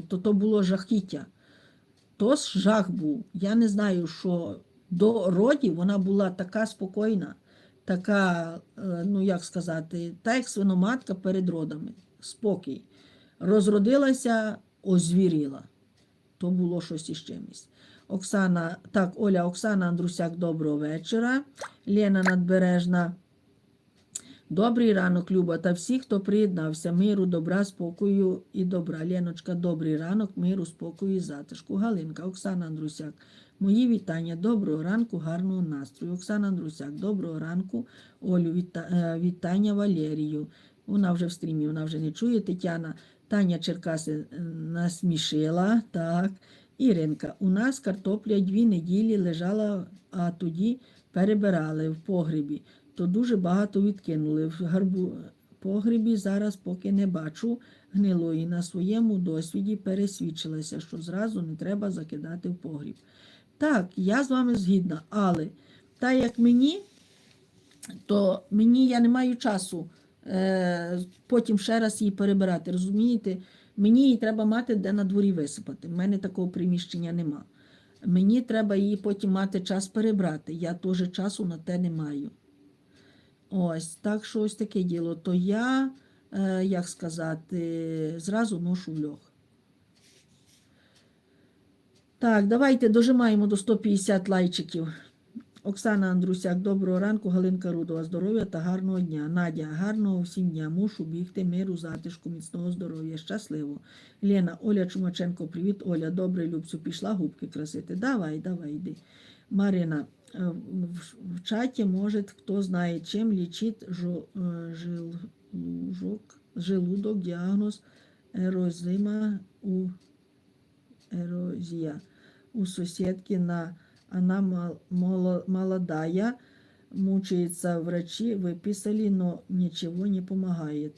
то то було жахіття. То жах був. Я не знаю, що до родів вона була така спокійна, така, е, ну як сказати, та як свиноматка перед родами. Спокій. Розродилася, озвіріла. То було щось із чимось. Оксана, так, Оля, Оксана Андрусяк, доброго вечора. Лена Надбережна. Добрий ранок, Люба, та всі, хто приєднався. Миру, добра, спокою і добра. Леночка, добрий ранок, миру, спокою і затишку. Галинка, Оксана Андрусяк. Мої вітання. Доброго ранку, гарного настрою. Оксана Андрусяк, доброго ранку. Олю, віта- е, вітання Валерію. Вона вже в стрімі, вона вже не чує. Тетяна, Таня Черкаси е, насмішила. Так. Іринка, у нас картопля дві неділі лежала, а тоді перебирали в погребі то дуже багато відкинули. В гарбу погребі зараз поки не бачу гнилої. На своєму досвіді пересвідчилася, що зразу не треба закидати в погріб. Так, я з вами згідна, але так як мені, то мені я не маю часу е, потім ще раз її перебирати. Розумієте, мені її треба мати де на дворі висипати. У мене такого приміщення нема. Мені треба її потім мати час перебрати. Я теж часу на те не маю. Ось, так що ось таке діло. То я, е, як сказати, зразу ношу льох. Так, давайте дожимаємо до 150 лайчиків. Оксана Андрусяк, доброго ранку, Галинка Рудова, здоров'я та гарного дня. Надя, гарного всім дня. Мушу бігти, миру, затишку, міцного здоров'я, щасливо. Лена, Оля Чумаченко, привіт. Оля, добре, Любцю, пішла губки красити. Давай, давай, йди. Марина, в, в чаті може хто знає, чим лічить е, желудок, желудок, діагноз ерозима у эрозия. У соседки на она молодая, мучается врачи, выписали, но ничего не помогает.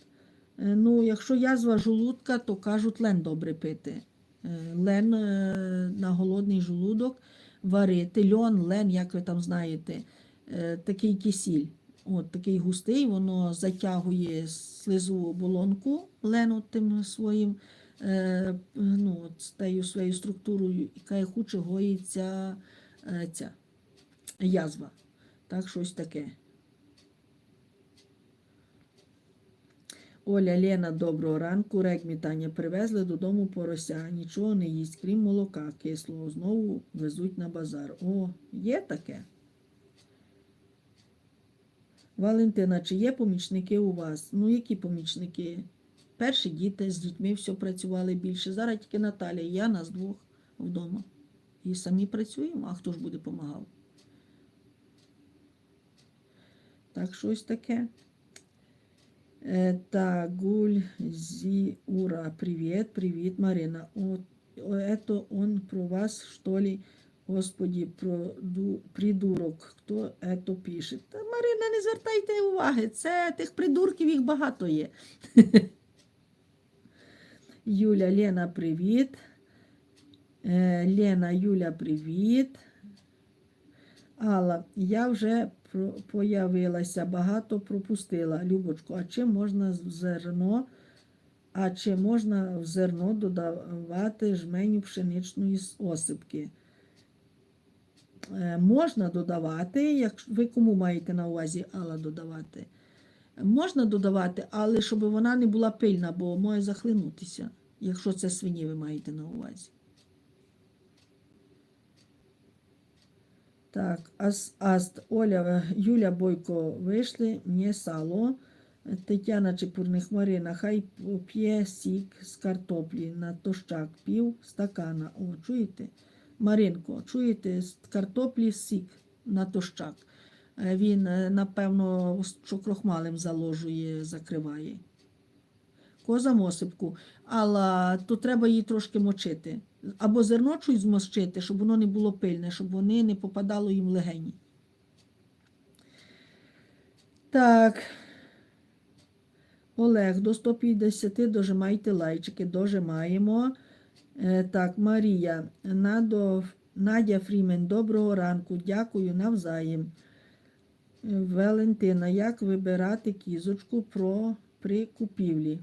Е, Ну, якщо язва желудка, то кажуть лен добре пити. Е, Лен е, на голодний желудок варити, льон, лен, як ви там знаєте, е, такий кисіль. От такий густий, воно затягує слизу оболонку лену тим своїм е, ну, тією своєю структурою, яка хуче гоїться е, ця язва. Так, щось таке. Оля, Лена, доброго ранку. Регмі Таня привезли додому порося. Нічого не їсть, крім молока кислого. Знову везуть на базар. О, є таке. Валентина, чи є помічники у вас? Ну, які помічники? Перші діти з дітьми все працювали більше. Зараз тільки Наталя я нас двох вдома. І самі працюємо, а хто ж буде допомагав? Так, щось таке. Это Гуль Зиура. Привет, привет, Марина. О, о, это он про вас, что ли? Господи, проду, придурок. Хто это пише? Та Марина, не звертайте уваги. Це тих придурків їх багато є. Юля, Лена, привіт. Е, Лена, Юля, привіт. Алла, я вже появилася, багато пропустила. Любочко, а чи можна в зерно, а чи можна в зерно додавати жменю пшеничної осипки? Е, Можна додавати, якщо ви кому маєте на увазі Алла додавати? Можна додавати, але щоб вона не була пильна, бо може захлинутися, якщо це свині ви маєте на увазі. Так, Ас- Аст, Оля, е, Юля Бойко вийшли, мені сало. Тетяна Чепурних Марина, хай п'є сік з картоплі на тощак, пів стакана. О, чуєте? Маринко, чуєте, з картоплі сік на тощак. Е, Він, е, напевно, що крохмалем заложує, закриває. Козам осипку, але то треба її трошки мочити. Або зерно чуть змочити, щоб воно не було пильне, щоб вони не попадало їм в легені. Так. Олег, до 150 дожимайте лайчики, дожимаємо. Е, так, Марія, Надо, Надя Фрімен, доброго ранку, дякую навзаєм. Е, Валентина, як вибирати кізочку про, при купівлі?